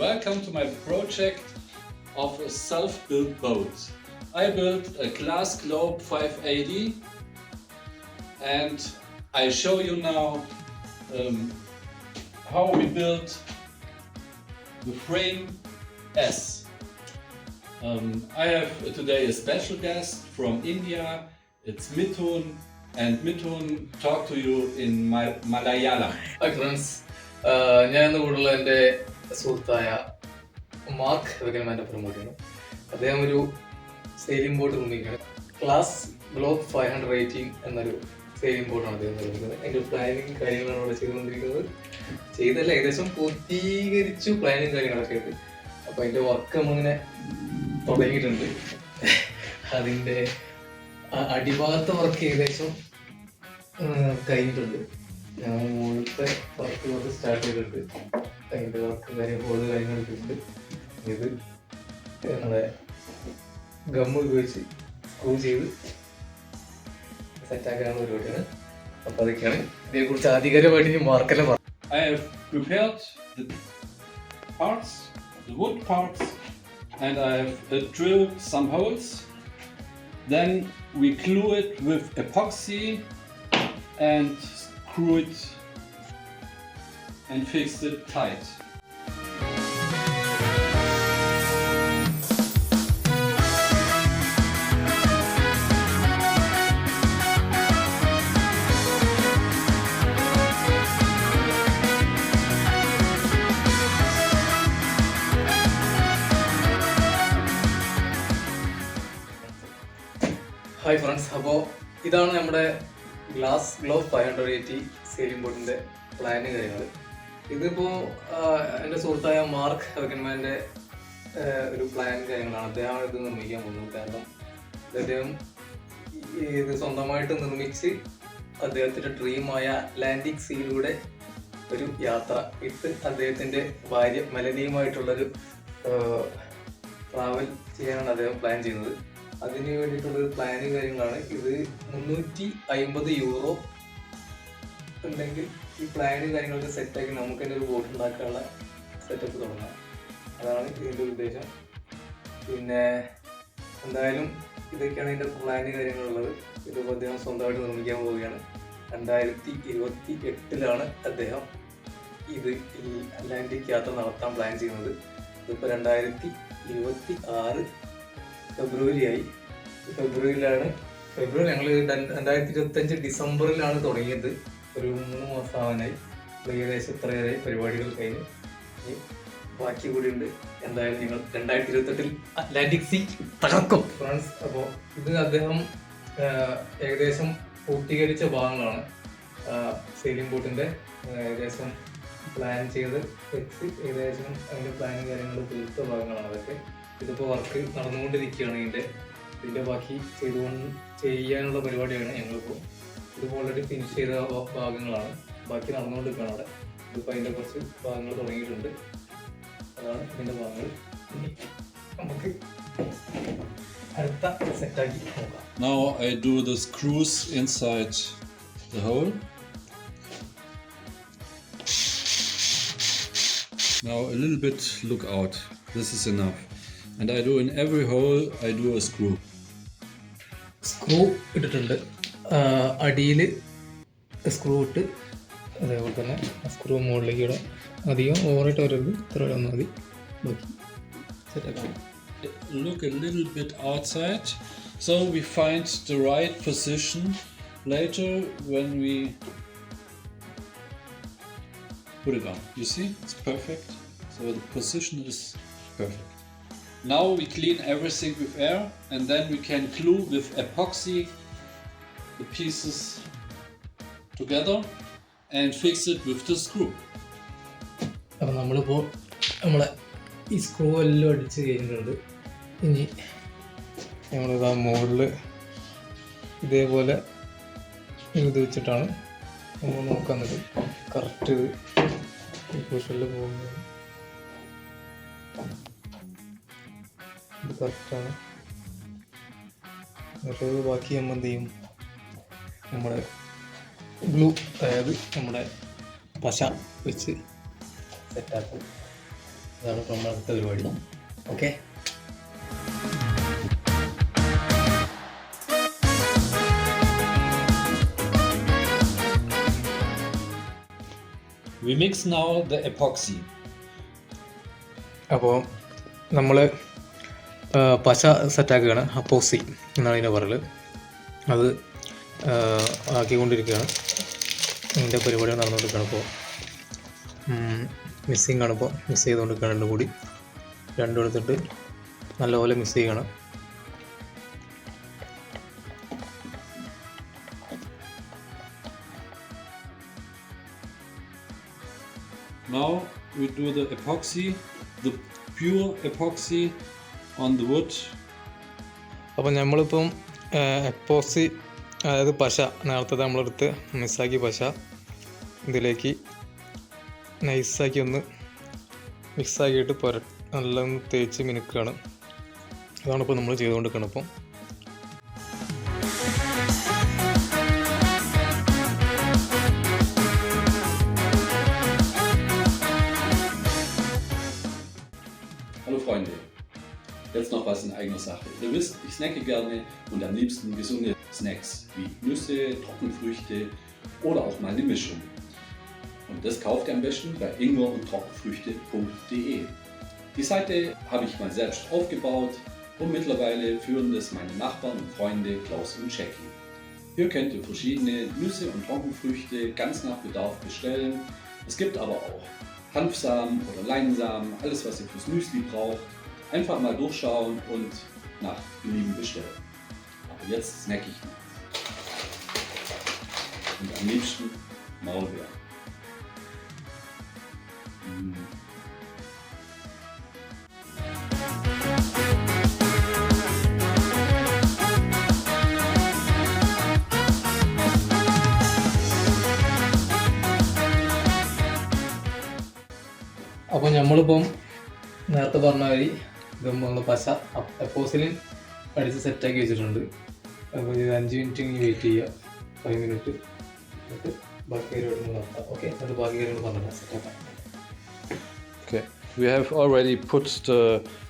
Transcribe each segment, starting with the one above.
welcome to my project of a self-built boat. I built a Glass Globe 580 and I show you now um, how we built the frame S. Um, I have today a special guest from India. It's Mithun and Mithun talk to you in Mal- Malayalam. Hi friends ഞാൻ ഇന്ന് കൂടുതൽ എൻ്റെ സുഹൃത്തായ mark വെക്കൽമാന്റെ promote ചെയ്യുന്നു അദ്ദേഹം ഒരു sailing board നിർമ്മിക്കുകയാണ്. Class Globe five hundred eighteen എന്നൊരു sailing ബോട്ടാണ് അദ്ദേഹം നിർമ്മിക്കുന്നത്. അതിന്റെ പ്ലാനിങ് കാര്യങ്ങളാണ് അവിടെ ചെയ്തുകൊണ്ടിരിക്കുന്നത്. ചെയ്തല്ല ഏകദേശം പൂർത്തീകരിച്ചു പ്ലാനിങ് കാര്യങ്ങളൊക്കെ ഉണ്ട് അപ്പോൾ അതിന്റെ വർക്ക് നമ്മളിങ്ങനെ തുടങ്ങിയിട്ടുണ്ട്. അതിന്റെ അടിഭാഗത്ത് വർക്ക് ഏകദേശം കഴിഞ്ഞിട്ടുണ്ട്. ഞാൻ മുകളിലത്തെ വർക്ക് സ്റ്റാർട്ട് ചെയ്തിട്ടുണ്ട്. അതിന്റെ വർക്ക് കാര്യം ഹോൾ കാര്യങ്ങളൊക്കെ ഉണ്ട് ഇത് നമ്മളെ ഗമ്മ് ഉപയോഗിച്ച് സ്ക്രൂ ചെയ്ത് സെറ്റാക്കാനുള്ള പരിപാടിയാണ്. അപ്പോൾ അതൊക്കെയാണ്. ഇതിനെക്കുറിച്ച് ആധികാരികമായിട്ട് ഞാൻ മാർക്കെല്ലാം പറഞ്ഞു and I have uh, drilled some holes. Then we glue it with epoxy and screw it and fix it tight. Hi friends അപ്പോൾ ഇതാണ് നമ്മുടെ Class Globe five hundred eighty sailing ബോർഡിന്റെ കാര്യങ്ങൾ ഇതിപ്പോൾ എന്റെ സുഹൃത്തായ മാർക്ക് ഹെവക്കൻമാന്റെ ഒരു പ്ലാൻ കാര്യങ്ങളാണ്. അദ്ദേഹമാണ് ഇത് നിർമ്മിക്കാൻ പോകുന്നത്. കാരണം അദ്ദേഹം ഇത് സ്വന്തമായിട്ട് നിർമ്മിച്ച് അദ്ദേഹത്തിന്റെ ഡ്രീമായ അറ്റ്ലാന്റിക് സീയിലൂടെ ഒരു യാത്ര വിത്ത് അദ്ദേഹത്തിന്റെ ഭാര്യ മെലനിയുമായിട്ടുള്ളൊരു ട്രാവൽ ചെയ്യാനാണ് അദ്ദേഹം പ്ലാൻ ചെയ്യുന്നത്. അതിന് വേണ്ടിയിട്ടുള്ള ഒരു പ്ലാന് കാര്യങ്ങളാണ് ഇത്. മുന്നൂറ്റി അമ്പത് യൂറോ ഉണ്ടെങ്കിൽ ഈ പ്ലാന് കാര്യങ്ങളൊക്കെ സെറ്റാക്കി നമുക്ക് തന്നെ ഒരു ബോട്ട് ഉണ്ടാക്കാനുള്ള സെറ്റപ്പ് തുടങ്ങാം. അതാണ് ഇതിന്റെ ഉദ്ദേശം. പിന്നെ എന്തായാലും ഇതൊക്കെയാണ് ഇതിന്റെ പ്ലാന് കാര്യങ്ങളുള്ളത് ഇതിപ്പോൾ അദ്ദേഹം സ്വന്തമായിട്ട് നിർമ്മിക്കാൻ പോവുകയാണ്. രണ്ടായിരത്തി ഇരുപത്തി എട്ടിലാണ് അദ്ദേഹം ഇത് അറ്റ്ലാന്റിക് യാത്ര നടത്താൻ പ്ലാൻ ചെയ്യുന്നത്. ഇതിപ്പോൾ രണ്ടായിരത്തി ഇരുപത്തി ആറ് ഫെബ്രുവരി ആയി ഫെബ്രുവരിയിലാണ് ഫെബ്രുവരി ഞങ്ങൾ രണ്ടായിരത്തി ഇരുപത്തഞ്ച് ഡിസംബറിലാണ് തുടങ്ങിയത്. ഒരു മൂന്ന് മാസം ആവാനായി ഏകദേശം ഇത്രയേറെ പരിപാടികൾ കഴിഞ്ഞ് ബാക്കി കൂടി ഉണ്ട്. എന്തായാലും നിങ്ങൾ രണ്ടായിരത്തി ഇരുപത്തെട്ടിൽ അറ്റ്ലാന്റിക് സീ തകർക്കും. ഫ്രണ്ട്സ് അപ്പോൾ ഇത് അദ്ദേഹം ഏകദേശം പൂർത്തീകരിച്ച ഭാഗങ്ങളാണ്. സെയിലിംഗ് ബോട്ടിന്റെ ഏകദേശം പ്ലാൻ ചെയ്ത് വെച്ച് ഏകദേശം അതിന്റെ പ്ലാനും കാര്യങ്ങൾ തീർത്ത ഭാഗങ്ങളാണ് അതൊക്കെ. ഇതിപ്പോൾ വർക്ക് നടന്നുകൊണ്ടിരിക്കുകയാണ് ഇതിന്റെ ഇതിന്റെ ബാക്കി ചെയ്തുകൊണ്ട് ചെയ്യാനുള്ള പരിപാടിയാണ് ഞങ്ങളിപ്പോൾ ഇതിപ്പോൾ ഓൾറെഡി ഫിനിഷ് ചെയ്ത ഭാ- ഭാഗങ്ങളാണ് ബാക്കി നടന്നുകൊണ്ടിരിക്കുകയാണ് അവിടെ ഇതിപ്പോൾ അതിൻ്റെ കുറച്ച് ഭാഗങ്ങൾ തുടങ്ങിയിട്ടുണ്ട് അതാണ് ഇതിൻ്റെ ഭാഗങ്ങൾ ഇനി നമുക്ക് അടുത്ത സെറ്റാക്കി നോക്കാം Now I do the screws inside the hole. Now a little bit look out. This is enough. And I do in every hole I do a screw. Screw ഇട്ടിട്ടുണ്ട് അടിയിൽ സ്ക്രൂ ഇട്ട് അതേപോലെ തന്നെ സ്ക്രൂ മുകളിലേക്ക് ഇടാം അധികം ഓവറായിട്ട് വരരുത് ഇത്ര വരെ വന്നാൽ മതി ബാക്കി സെറ്റാക്കാം Look a little bit outside so we find the right position later when we put it on. You see, it's perfect. So the position is perfect. Now we clean everything with air and then we can glue with epoxy the pieces together and fix it with the screw. അപ്പോൾ നമ്മളിപ്പോൾ നമ്മളെ ഈ screw എല്ലാം അടിച്ച് കഴിഞ്ഞിട്ടുണ്ട്. ഇനി നമ്മളിത് ആ മുകളിൽ ഇതേപോലെ ഇത് വെച്ചിട്ടാണ് നമ്മൾ നോക്കുന്നത് കറക്റ്റ് പൊസിഷനിൽ പോകുന്നത്. ഇത് കറക്റ്റാണ് എന്നിട്ട് ബാക്കി നമ്മൾ എന്ത് ചെയ്യും? നമ്മുടെ ഗ്ലൂ അതായത് നമ്മുടെ പശ വെച്ച് സെറ്റാക്കും ഇപ്പോൾ നമ്മുടെ അടുത്ത പരിപാടി. Okay we mix mix the epoxy. അപ്പോൾ നമ്മൾ പശ സെറ്റാക്കുകയാണ് അപ്പോസി എന്നാണ് ഇതിനെ പറയുന്നത് അത് ആക്കിക്കൊണ്ടിരിക്കുകയാണ്. ഇതിന്റെ പരിപാടികൾ നടന്നുകൊണ്ടിരിക്കുകയാണ് ഇപ്പോൾ. മിസ്സിങ് ആണ് ഇപ്പോൾ. മിസ് ചെയ്തുകൊണ്ടിരിക്കുകയാണ് രണ്ടും കൂടി. രണ്ടും എടുത്തിട്ട് നല്ലപോലെ മിസ് ചെയ്യണം. Now we do the epoxy, the pure epoxy on the wood. അപ്പോൾ നമ്മളിപ്പം എപ്പോസി അതായത് പശ നേരത്തെ നമ്മളെടുത്ത് മിസ്സാക്കി പശ ഇതിലേക്ക് നൈസാക്കി ഒന്ന് മിക്സാക്കിയിട്ട് പുര നല്ല ഒന്ന് തേച്ച് മിനുക്കുകയാണ് അതാണ് ഇപ്പോൾ നമ്മൾ ചെയ്തുകൊണ്ടിരിക്കുന്നത് ഇപ്പം. Freunde, jetzt noch was in eigener Sache. Ihr wisst, ich snacke gerne und am liebsten gesunde Snacks wie Nüsse, Trockenfrüchte oder auch mal eine Mischung. Und das kauft ihr am besten bei ingwer und trockenfrüchte.de. Die Seite habe ich mal selbst aufgebaut und mittlerweile führen das meine Nachbarn und Freunde Klaus und Jackie. Hier könnt ihr verschiedene Nüsse und Trockenfrüchte ganz nach Bedarf bestellen. Es gibt aber auch Hanfsamen oder Leinsamen, alles was ihr fürs Müsli braucht. Einfach mal durchschauen und nach Belieben bestellen. Jetzt snack ich noch. Und am liebsten Maulbeer. Mm. അപ്പോൾ നമ്മളിപ്പം നേരത്തെ പറഞ്ഞ മാതിരി ഗമ്മ പശ എപ്പോസിലിൻ അടിച്ച് സെറ്റാക്കി വെച്ചിട്ടുണ്ട് അപ്പോൾ ഇത് അഞ്ച് മിനിറ്റ് ഇനി വെയിറ്റ് ചെയ്യുക ഫൈവ് മിനിറ്റ് എന്നിട്ട് ബാക്കി പരിപാടി നടത്താം ഓക്കെ എന്നിട്ട് ബാക്കി കാര്യങ്ങൾ പറഞ്ഞിട്ട് സെറ്റാക്കാം Okay, we have already put the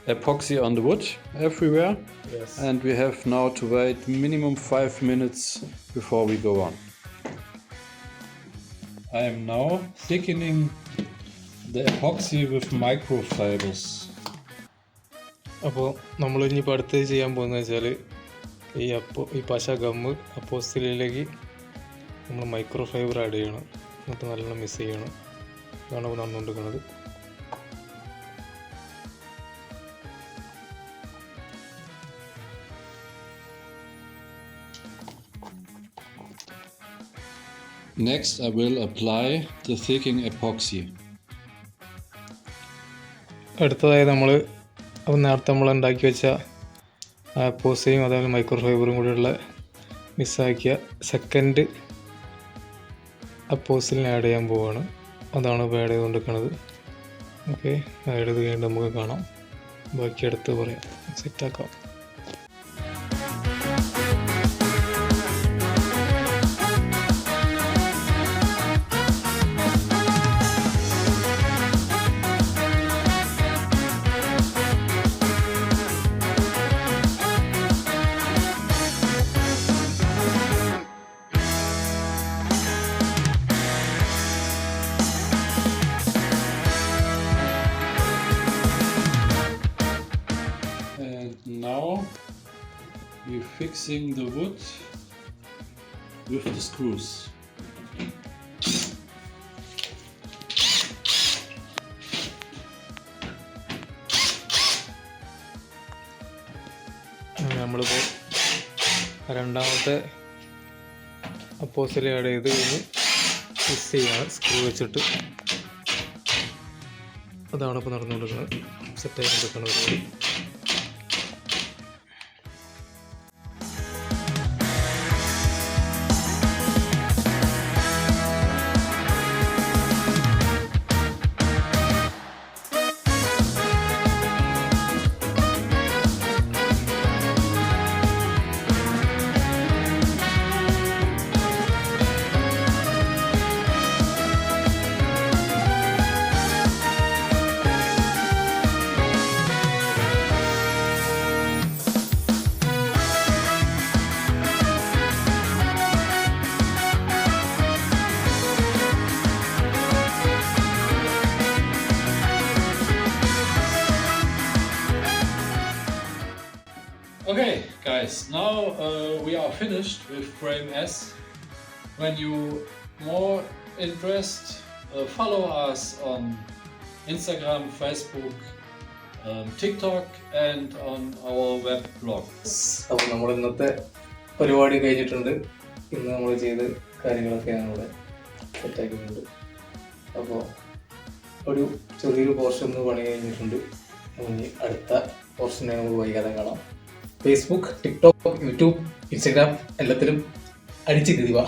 epoxy on the wood everywhere, yes and we have now to wait minimum five minutes before we go on. I am now thickening the epoxy with microfibers. അപ്പോൾ നമ്മൾ ഇനിയിപ്പോൾ അടുത്തത് ചെയ്യാൻ പോകുന്നത് വെച്ചാൽ ഈ അപ്പോ ഈ പശ ഗമ്മ് അപ്പോസ്റ്റിലേക്ക് നമ്മൾ മൈക്രോ ഫൈബർ ആഡ് ചെയ്യണം. എന്നിട്ട് നല്ലോണം മിസ് ചെയ്യണം. ഇതാണ് നടന്നുകൊണ്ടിരിക്കുന്നത്. Next, I will apply the thickening epoxy. അടുത്തതായി നമ്മൾ അപ്പോൾ നേരത്തെ നമ്മൾ ഉണ്ടാക്കി വെച്ച പോസയും അതേപോലെ മൈക്രോ ഫൈബറും കൂടിയുള്ള മിസ്സാക്കിയ സെക്കൻഡ് അപ്പോസിലിന് ആഡ് ചെയ്യാൻ പോവുകയാണ് അതാണ് ഇപ്പോൾ ആഡ് ചെയ്തുകൊണ്ടിരിക്കുന്നത്. ഓക്കെ ആഡ് ചെയ്ത് കഴിഞ്ഞിട്ട് നമുക്ക് കാണാം. ബാക്കി അടുത്ത് പറയാം. സെറ്റാക്കാം we're fixing the wood with the screws. നമ്മളിപ്പോൾ രണ്ടാമത്തെ അപ്പോസിൽ ആഡ് ചെയ്ത് കഴിഞ്ഞ് ഫിക്സ് ചെയ്യാണ്. സ്ക്രൂ വെച്ചിട്ട് അതാണ് ഇപ്പോൾ നടന്നുകൊണ്ടിരിക്കുന്നത് സെറ്റായി കൊണ്ടിരിക്കുന്നത് now uh, we are finished with frame S. When you more interest, uh, follow us on Instagram, Facebook, um, TikTok, and on our web blog. അപ്പോൾ നമ്മൾ ഇന്നത്തെ പരിപാടി കഴിഞ്ഞിട്ടുണ്ട് ഇന്ന് നമ്മൾ ചെയ്ത കാര്യങ്ങളൊക്കെ നമ്മൾ സെറ്റാക്കിയിട്ടുണ്ട് അപ്പോൾ ഒരു ചെറിയൊരു പോർഷൻ പണി കഴിഞ്ഞിട്ടുണ്ട് ഇനി അടുത്ത പോർഷനെ നമുക്ക് വൈകാതെ കാണാം ഫേസ്ബുക്ക് ടിക്ടോക്ക് യൂട്യൂബ് ഇൻസ്റ്റഗ്രാം എല്ലാത്തിലും അടിച്ച് കരുതുക